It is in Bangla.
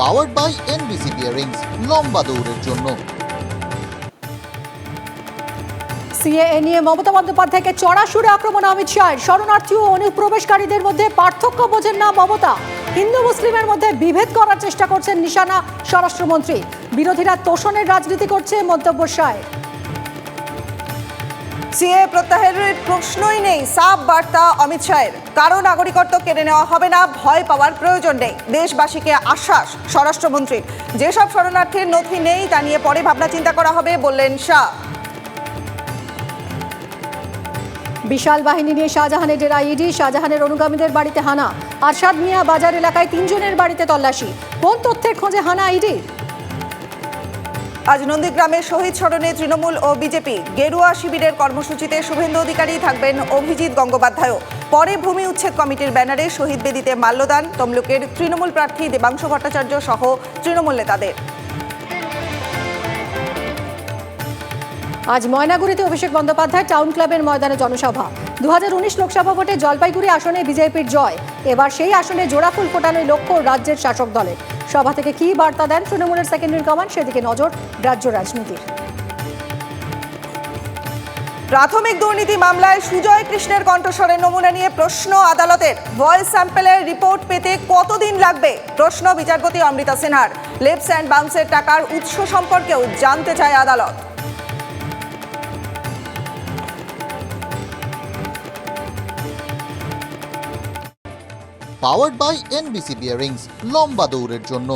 পাওয়ার্ড বাই এনবিসি বিয়ারিংস লম্বা দৌড়ের জন্য। সিএএ নিয়ে মমতা বন্দ্যোপাধ্যায়কে চড়া সুরে আক্রমণ অমিত শাহের শরণার্থী ও অনুপ্রবেশকারীদের মধ্যে পার্থক্য বোঝেন না মমতা। হিন্দু মুসলিমের মধ্যে বিভেদ করার চেষ্টা করছেন নিশানা স্বরাষ্ট্রমন্ত্রী। বিরোধীরা তোষণের রাজনীতি করছে মন্তব্য শাহের সিএ প্রত্যাহারের প্রশ্নই নেই, সাফ বার্তা অমিত শাহের। কারও নাগরিকত্ব কেড়ে নেওয়া হবে না, ভয় পাওয়ার প্রয়োজন নেই। দেশবাসীকে আশ্বাস, স্বরাষ্ট্রমন্ত্রীর। যেসব শরণার্থীর নথি নেই, তা নিয়ে পরে ভাবনা চিন্তা করা হবে, বললেন শাহ। বিশাল বাহিনী নিয়ে শাহজাহানের ডেরা ইডি, শাহজাহানের অনুগামীদের বাড়িতে হানা। আরশাদ মিয়া বাজার এলাকায় তিনজনের বাড়িতে তল্লাশি। কোন তথ্যের খোঁজে হানা ইডি? আজ নন্দীগ্রামে শহীদ স্মরণে তৃণমূল ও বিজেপি গেরুয়া শিবিরের কর্মসূচিতে শুভেন্দু অধিকারী থাকবেন অভিজিৎ গঙ্গোপাধ্যায়ও। পরে ভূমি উচ্ছেদ কমিটির ব্যানারে শহীদ বেদিতে মাল্যদান, তমলুকের তৃণমূল প্রার্থী দেবাংশু ভট্টাচার্য সহ তৃণমূল নেতাদের। আজ ময়নাগুড়িতে অভিষেক বন্দ্যোপাধ্যায় টাউন ক্লাবের ময়দানে জনসভা। দু হাজার উনিশ লোকসভা ভোটে জলপাইগুড়ি আসনে বিজেপির জয়। এবার সেই আসনে জোড়াফুল ফোটানোর লক্ষ্য রাজ্যের শাসক দলের। সভা থেকে কী বার্তা দেন তৃণমূলের সেকেন্ডারি কমান্ড সেদিকে নজর রাজ্য রাজনীতির। প্রাথমিক দুর্নীতি মামলায় সুজয় কৃষ্ণের কণ্ঠস্বরের নমুনা নিয়ে প্রশ্ন আদালতের। ভয়েস স্যাম্পেলের রিপোর্ট পেতে কতদিন লাগবে? প্রশ্ন বিচারপতি অমৃতা সিনহার। লেপস অ্যান্ড বাউন্সের টাকার উৎস সম্পর্কেও জানতে চায় আদালত। পাওয়ার্ড বাই এনবিসি বিয়ারিংস লম্বা দৌড়ের জন্য।